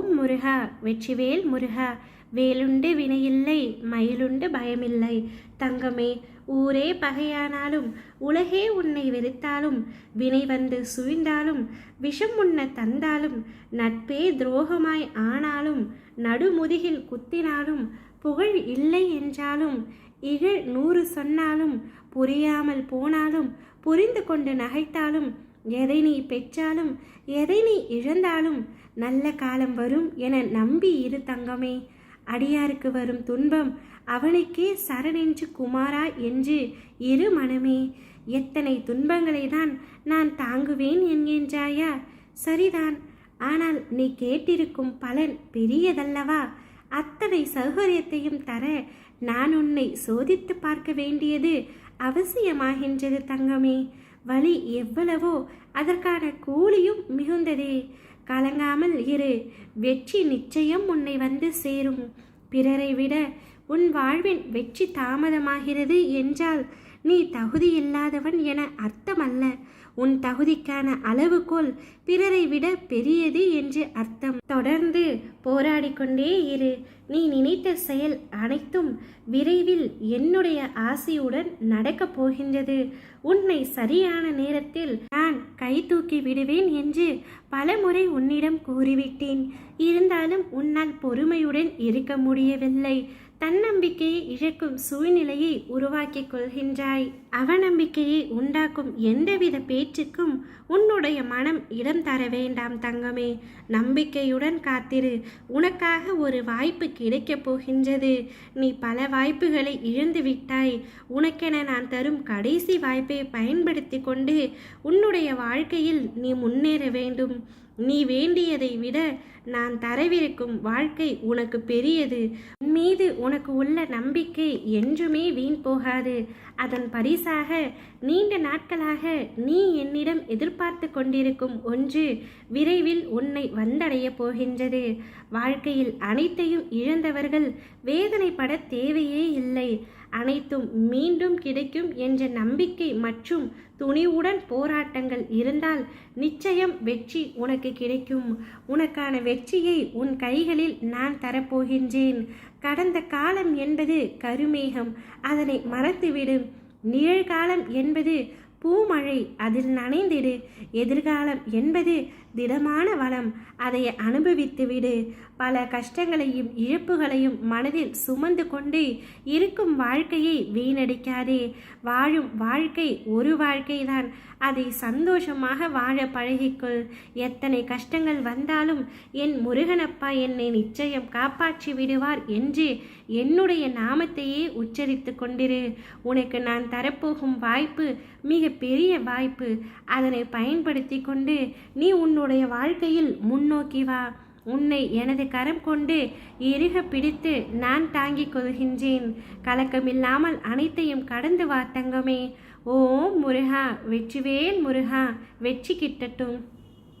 ஓம் முருகா வெற்றிவேல் முருகா. வேலுண்டு வினையில்லை மயிலுண்டு பயமில்லை. தங்கமே ஊரே பகையானாலும் உலகே உன்னை வெறுத்தாலும் வினை வந்து சுழிந்தாலும் விஷம் உன்ன தந்தாலும் நட்பே துரோகமாய் ஆனாலும் நடுமுதுகில் குத்தினாலும் புகழ் இல்லை என்றாலும் இகழ் நூறு சொன்னாலும் புரியாமல் போனாலும் புரிந்து கொண்டு நகைத்தாலும் எதை நீ பெற்றாலும் எதை நீ இழந்தாலும் நல்ல காலம் வரும் என நம்பி இரு தங்கமே. அடியாருக்கு வரும் துன்பம் அவனுக்கே சரணென்று குமாரா என்று இரு மனமே. எத்தனை துன்பங்களை தான் நான் தாங்குவேன் என்கின்றாயா? சரிதான். ஆனால் நீ கேட்டிருக்கும் பலன் பெரியதல்லவா? அத்தனை சௌகரியத்தையும் தர நான் உன்னை சோதித்து பார்க்க வேண்டியது அவசியமாகின்றது தங்கமே. வழி எவ்வளவோ அதற்கான கூலியும் மிகுந்ததே. கலங்காமல் இரு. வெற்றி நிச்சயம் உன்னை வந்து சேரும். பிறரை விட உன் வாழ்வின் வெற்றி தாமதமாகிறது என்றால் நீ தகுதியில்லாதவன் என அர்த்தமல்ல. உன் தகுதிக்கான அளவுகோல் பிறரை விட பெரியது என்று அர்த்தம். தொடர்ந்து போராடிக்கொண்டே இரு. நீ நினைத்த செயல் அனைத்தும் விரைவில் என்னுடைய ஆசையுடன் நடக்கப் போகின்றது. உன்னை சரியான நேரத்தில் நான் கை தூக்கி விடுவேன் என்று பலமுறை உன்னிடம் கூறிவிட்டேன். இருந்தாலும் உன்னால் பொறுமையுடன் இருக்க முடியவில்லை. தன்னம்பிக்கையை இழக்கும் சூழ்நிலையை உருவாக்கிக் கொள்கின்றாய். அவநம்பிக்கையை உண்டாக்கும் எந்தவித பேச்சுக்கும் உன்னுடைய மனம் இடம் தர வேண்டாம் தங்கமே. நம்பிக்கையுடன் காத்திரு. உனக்காக ஒரு வாய்ப்பு கிடைக்கப் போகின்றது. நீ பல வாய்ப்புகளை இழந்து விட்டாய். உனக்கென நான் தரும் கடைசி வாய்ப்பை பயன்படுத்தி கொண்டு உன்னுடைய வாழ்க்கையில் நீ முன்னேற வேண்டும். நீ வேண்டியதை விட நான் தரவிருக்கும் வாழ்க்கை உனக்கு பெரியது. மீது உனக்கு உள்ள நம்பிக்கை என்றுமே வீண் போகாது. அதன் பரிசாக நீண்ட நாட்களாக நீ என்னிடம் எதிர்பார்த்து கொண்டிருக்கும் ஒன்று விரைவில் உன்னை வந்தடைய போகின்றது. வாழ்க்கையில் அனைத்தையும் இழந்தவர்கள் வேதனைப்பட தேவையே இல்லை. அனைத்தும் மீண்டும் கிடைக்கும் என்ற நம்பிக்கை மற்றும் துணிவுடன் போராட்டங்கள் இருந்தால் நிச்சயம் வெற்றி உனக்கு கிடைக்கும். உனக்கான வெற்றியை உன் கைகளில் நான் தரப்போகின்றேன். கடந்த காலம் என்பது கருமேகம். அதனை மறந்துவிடு. நிழற்காலம் என்பது பூமழை. அதில் நனைந்திடு. எதிர்காலம் என்பது திடமான வளம் அதை அனுபவித்து விடு. பல கஷ்டங்களையும் இழப்புகளையும் மனதில் சுமந்து கொண்டு இருக்கும் வாழ்க்கையை வீணடிக்காதே. வாழும் வாழ்க்கை ஒரு வாழ்க்கைதான். அதை சந்தோஷமாக வாழ பழகிக்கொள். எத்தனை கஷ்டங்கள் வந்தாலும் என் முருகனப்பா என்னை நிச்சயம் காப்பாற்றி விடுவார் என்று என்னுடைய நாமத்தையே உச்சரித்து கொண்டிரு. உனக்கு நான் தரப்போகும் வாய்ப்பு மிக பெரிய வாய்ப்பு. அதனை பயன்படுத்தி கொண்டு நீ என்னுடைய வாழ்க்கையில் முன்னோக்கி வா. உன்னை எனது கரம் கொண்டு இறுக பிடித்து நான் தாங்கிக் கொள்கின்றேன். கலக்கமில்லாமல் அனைத்தையும் கடந்து வா தங்கமே. ஓம் முருகா வெற்றிவேல் முருகா வெற்றி கிட்டட்டும்.